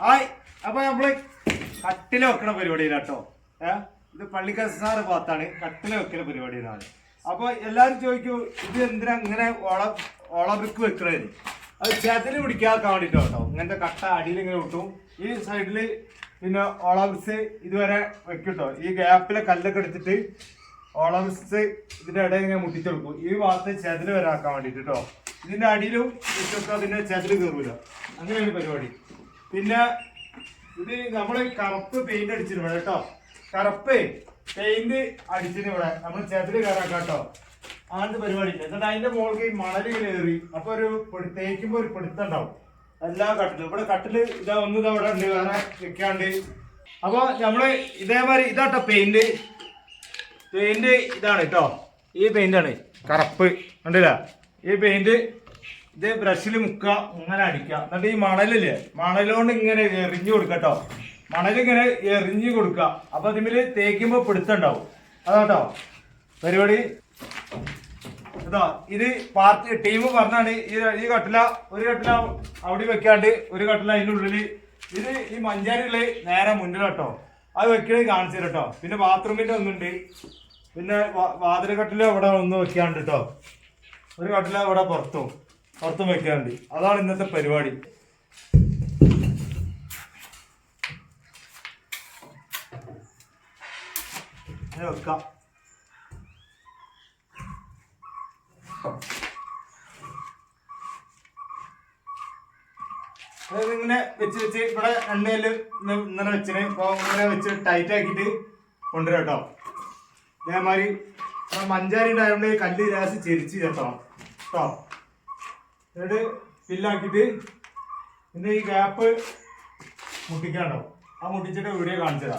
ആയി. അപ്പൊ നമ്മൾ കട്ടിൽ വെക്കണ പരിപാടിയിലാട്ടോ. ഏഹ് ഇത് പള്ളിക്കസാറ് ഭാഗത്താണ് കട്ടിൽ വെക്കണ പരിപാടിയിലാണ്. അപ്പൊ എല്ലാരും ചോദിക്കൂ ഇത് എന്തിനാ ഇങ്ങനെ ഓള ഒളവിക്ക് വെക്കണത് അത് ചേത്തിന് പിടിക്കാതെ വേണ്ടിട്ടോ കേട്ടോ ഇങ്ങനത്തെ കട്ട അടിയിൽ ഇങ്ങനെ കിട്ടും ഈ സൈഡിൽ പിന്നെ ഒളവിസ് ഇതുവരെ വെക്കിട്ടോ. ഈ ഗ്യാപ്പിലെ കല്ലൊക്കെ എടുത്തിട്ട് ഒളവിസ് ഇതിന്റെ ഇടയിൽ ഇങ്ങനെ മുട്ടിച്ചെടുക്കും. ഈ ഭാഗത്ത് ചെതിൽ വരാക്കാൻ വേണ്ടിട്ട് കേട്ടോ ഇതിന്റെ അടിയിലും ഇട്ടൊക്കെ അതിന്റെ ചെതിൽ കയറൂല. അങ്ങനെയാണ് പരിപാടി. പിന്നെ ഇത് നമ്മൾ കറുപ്പ് പെയിന്റ് അടിച്ചിരുന്നു കേട്ടോ. കറുപ്പ് പെയിന്റ് അടിച്ചിന് ഇവിടെ. നമ്മൾ ചെതിൽ കയറാക്കാം കേട്ടോ. അങ്ങനത്തെ പരിപാടി എന്നിട്ട് അതിന്റെ മുകളിൽ മണൽ കയറി. അപ്പൊ ഒരു തേക്കുമ്പോ ഒരു പിടുത്തം ഉണ്ടാവും. എല്ലാ കട്ടിലും. ഇവിടെ കട്ടിൽ ഇതാ ഒന്ന് ഇതാ ഇവിടെ ഉണ്ട്. വേറെ വെക്കാണ്ട്. അപ്പൊ നമ്മൾ ഇതേമാതിരി ഇതാട്ടോ പെയിന്റ് പെയിന്റ് ഇതാണ് കേട്ടോ. ഈ പെയിന്റ് ആണ്. കറുപ്പ്. കണ്ടില്ല? ഈ പെയിന്റ് ഇത് ബ്രഷിൽ മുക്കുക ഇങ്ങനെ അടിക്കുക. എന്നിട്ട് ഈ മണലില്ലേ മണലോണ്ട് ഇങ്ങനെ എറിഞ്ഞു കൊടുക്കട്ടോ കേട്ടോ മണലിങ്ങനെ എറിഞ്ഞു കൊടുക്കുക. അപ്പൊ അതിമിൽ തേക്കുമ്പോ പിടുത്തുണ്ടാവും. അതാട്ടോ. പരിപാടി. ഇതാ ഇത് പാർട്ടി ടീം പറഞ്ഞാണ് ഈ ഈ കട്ടില ഒരു കട്ടില അവിടെ വെക്കാണ്ട് ഒരു കട്ടില അതിന്റെ ഉള്ളിൽ. ഇത് ഈ മഞ്ചാരികൾ നേരെ മുന്നിൽ കേട്ടോ അത് വെക്കണേ കാണിച്ചു കേട്ടോ പിന്നെ ബാത്റൂമിന്റെ ഒന്നുണ്ട്. പിന്നെ വാതിൽ കട്ടില അവിടെ ഒന്ന് വെക്കാണ്ട് കേട്ടോ ഒരു കട്ടില അവിടെ പുറത്തും. പുറത്തും വെക്കാണ്ട്. അതാണ് ഇന്നത്തെ പരിപാടി. വെക്കാം. അതായത് ഇങ്ങനെ വെച്ച് വെച്ച് ഇവിടെ എണ്ണയിൽ ഇന്നലെ വെച്ചിന്. ഇപ്പൊ ഇങ്ങനെ വെച്ച് ടൈറ്റ് ആക്കിയിട്ട് കൊണ്ടുവരാം കേട്ടോ. ഇതേമാതിരി മഞ്ചാരി ഉണ്ടായതുകൊണ്ട് കല്ല് രാശി ചെരിച്ച് ചേർത്തണം കേട്ടോ. എന്നിട്ട് ഫില്ലാക്കിയിട്ട് പിന്നെ ഈ ഗ്യാപ്പ് മുട്ടിക്കാണ്ടാവും ആ മുട്ടിച്ചിട്ട് വീഡിയോ കാണിച്ചതാ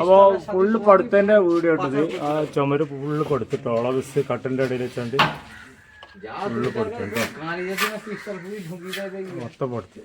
അപ്പോ ഫുള്ള് പടുത്തന്റെ വീഡിയോ ഇട്ടത്. ആ ചുമര് ഫുള്ള് കൊടുത്തിട്ട് ഓളവിസ് കട്ടിന്റെ ഇടയിൽ വെച്ചോണ്ട്? ഫുള്ള് കൊടുത്തിട്ടോ മൊത്തം കൊടുത്ത്